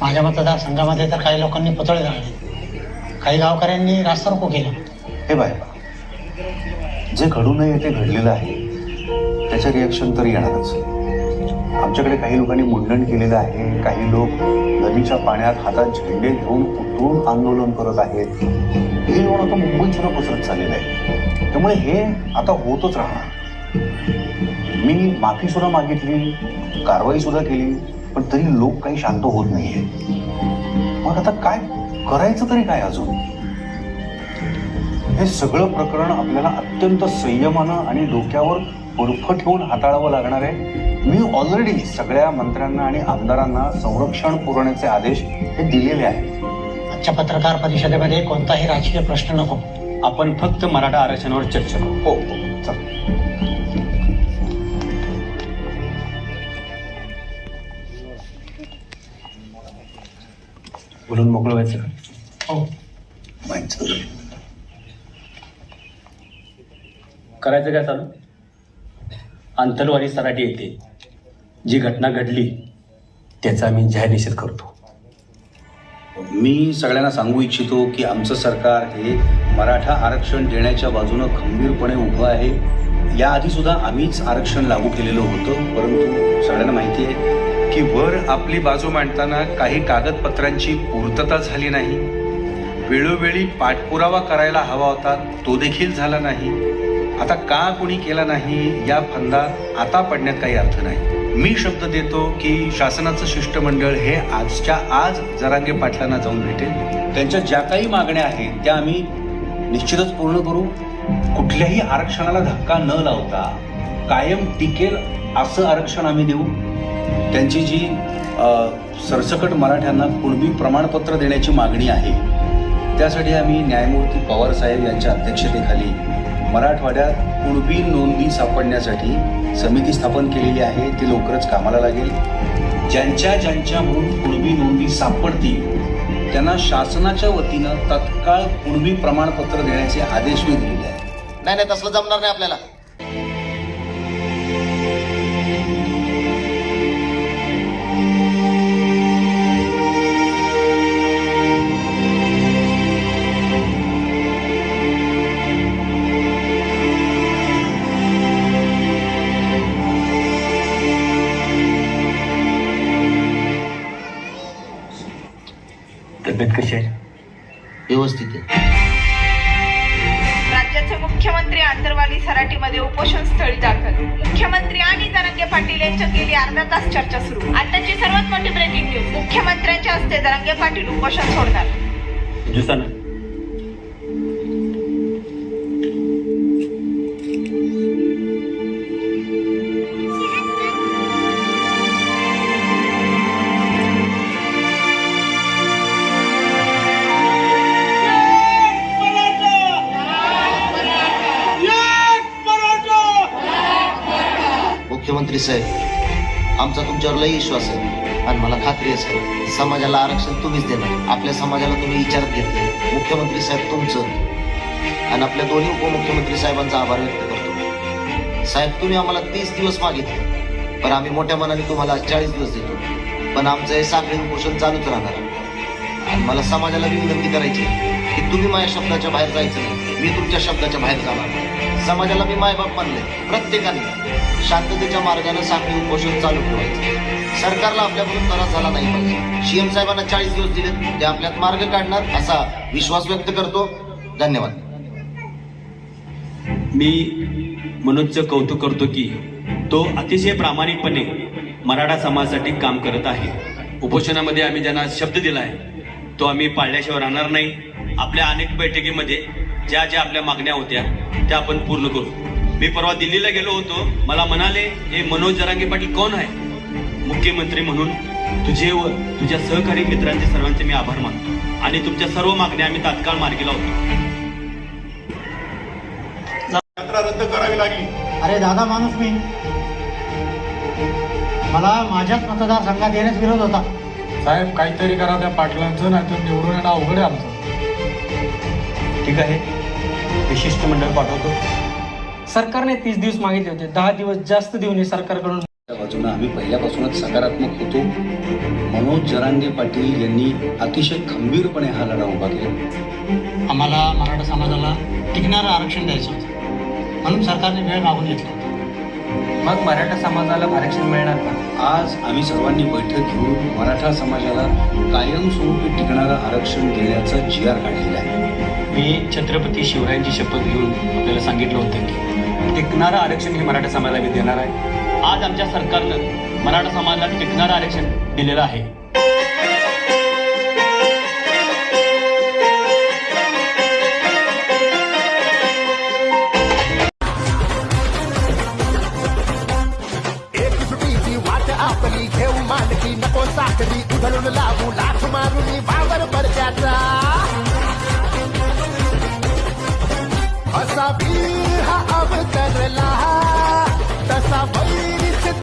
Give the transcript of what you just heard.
माझ्या मतदारसंघामध्ये तर काही लोकांनी पुतळे जाळले काही गावकऱ्यांनी रास्ता रोको केला. हे बाय जे घडू नये ते घडलेलं आहे त्याचं रिॲक्शन तर येणारच. आमच्याकडे काही लोकांनी मुंडन केलेलं आहे काही लोक नदीच्या पाण्यात हातात झेंडे घेऊन उतरून आंदोलन करत आहेत हे येऊन आता मुंबईत सुद्धा पसरत चाललेलं आहे. त्यामुळे हे आता होतच राहणार. मी माफी सुद्धा मागितली कारवाई सुद्धा केली. पण तरी लोक काही शांत होत नाहीये. मग आता काय करायचं तरी काय अजून? हे सगळं प्रकरण आपल्याला अत्यंत संयमानं आणि डोक्यावर बर्फ ठेवून हाताळावं लागणार आहे. मी ऑलरेडी सगळ्या मंत्र्यांना आणि आमदारांना संरक्षण पुरवण्याचे आदेश हे दिलेले आहेत. आजच्या पत्रकार परिषदेमध्ये कोणताही राजकीय प्रश्न नको. आपण फक्त मराठा आरक्षणावर चर्चा करू. हो हो चल. बोलून मोकळं व्हायचं. का? हो. करायचं काय चालू? आंतरवाली सराटी येते. जी घटना घडली त्याचा मी जाहीर निषेध करतो. मी सगळ्यांना सांगू इच्छितो की आमचं सरकार हे मराठा आरक्षण देण्याच्या बाजूनं खंबीरपणे उभं आहे. याआधी सुद्धा आम्हीच आरक्षण लागू केलेलं होतं परंतु सगळ्यांना माहिती आहे की वर आपली बाजू मांडताना काही कागदपत्रांची पूर्तता झाली नाही. वेळोवेळी पाठपुरावा करायला हवा होता तो देखील झाला नाही. आता का कोणी केला नाही या फंदात आता पडण्यात काही अर्थ नाही. मी शब्द देतो की शासनाचं शिष्टमंडळ हे आजच्या आज जरांगे पाटलांना जाऊन भेटेल. त्यांच्या ज्या काही मागण्या आहेत त्या आम्ही निश्चितच पूर्ण करू. कुठल्याही आरक्षणाला धक्का न लावता कायम टिकेल असं आरक्षण आम्ही देऊ. त्यांची जी सरसकट मराठ्यांना कुणबी प्रमाणपत्र देण्याची मागणी आहे त्यासाठी आम्ही न्यायमूर्ती पवार साहेब यांच्या अध्यक्षतेखाली मराठवाड्यात कुणबी नोंदी सापडण्यासाठी समिती स्थापन केलेली आहे. ती लवकरच कामाला लागेल. ज्यांच्या ज्यांच्या म्हणून कुणबी नोंदी सापडतील त्यांना शासनाच्या वतीनं तत्काळ कुणबी प्रमाणपत्र देण्याचे आदेश मी दिलेले आहेत. नाही नाही तसलं जमणार नाही आपल्याला. तब्येत कशी आहे? व्यवस्थित आहे. राज्याचे मुख्यमंत्री आंतरवाली सराटीमध्ये उपोषण स्थळी दाखल. मुख्यमंत्री आणि जरांगे पाटील यांच्यात गेली अर्धा तास चर्चा सुरू. आताची सर्वात मोठी ब्रेकिंग न्यूज मुख्यमंत्र्यांच्या हस्ते जरांगे पाटील उपोषण सोडणार. जुसाना. मंत्री साहेब आमचा तुमच्यावर लई विश्वास आहे. आणि मला खात्री आहे साहेब समाजाला आरक्षण तुम्हीच देणार. आपल्या समाजाला तुम्ही विचारात घेतले मुख्यमंत्री साहेब तुमचं. आणि आपल्या दोन्ही उपमुख्यमंत्री साहेबांचा आभार व्यक्त करतो. साहेब तुम्ही आम्हाला तीस दिवस मागितले. पण आम्ही मोठ्या मनाने तुम्हाला चाळीस दिवस देतो. पण आमचं हे साखळी उपोषण चालूच राहणार. आणि मला समाजाला विनंती करायची आहे. की तुम्ही माझ्या शब्दाच्या बाहेर जायचं नाही. मी तुमच्या शब्दाच्या बाहेर जाणार समाजाला मी मायबाप मानले प्रत्येकाने शांततेच्या मार्गाने साखळी उपोषण चालू ठेवायचं. सरकारला आपल्याकडून त्रास झाला नाही पाहिजे. सीएम साहेबांना चाळीस दिवस दिले ते आपल्यात मार्ग काढणार असा विश्वास व्यक्त करतो. धन्यवाद. मी मनोजचं कौतुक करतो की तो अतिशय प्रामाणिकपणे मराठा समाजासाठी काम करत आहे. उपोषणामध्ये आम्ही ज्यांना शब्द दिला आहे तो आम्ही पाळल्याशिवाय राहणार नाही. आपल्या अनेक बैठकीमध्ये ज्या ज्या आपल्या मागण्या होत्या त्या आपण पूर्ण करू. मी परवा दिल्लीला गेलो होतो. मला म्हणाले हे मनोज जरांगे पाटील कोण आहे? मुख्यमंत्री म्हणून तुझे व तुझ्या सहकारी मित्रांचे सर्वांचे मी आभार मानतो आणि तुमच्या सर्व मागण्या आम्ही तात्काळ मार्गी लावतो यात्रा रद्द करावी लागली. अरे दादा माणूस मी. मला माझ्याच मतदारसंघात येण्यास विरोध होता. साहेब काहीतरी करा त्या पाटलांचं नाही तर निवडून येणं अवघड आहे आमचं. ठीक आहे. हे शिष्टमंडळ पाठवतो. सरकारने तीस दिवस मागितले होते. दहा दिवस जास्त देऊन हे सरकारकडून बाजूने आम्ही पहिल्यापासूनच सकारात्मक होतो. मनोज जरांगे पाटील यांनी अतिशय खंबीरपणे हा लढा उभा केला. आम्हाला मराठा समाजाला टिकणारं आरक्षण द्यायचं होतं. म्हणून सरकारने वेळ मागून घेतला मग मराठा समाजाला आरक्षण मिळणार का? आज आम्ही सर्वांनी बैठक घेऊन मराठा समाजाला कायमस्वरूपी देणारं आरक्षण देण्याचा जी आर काढलेला आहे. मी छत्रपती शिवरायांची शपथ घेऊन आपल्याला सांगितलं होतं की टिकणारं आरक्षण हे मराठा समाजाला मी देणार आहे. आज आमच्या सरकारनं मराठा समाजाला टिकणारं आरक्षण दिलेलं आहे. एक सुटीची घेऊ मानकी नको साखरी. उधळून लावू मारून वावर पडत्याचा. असा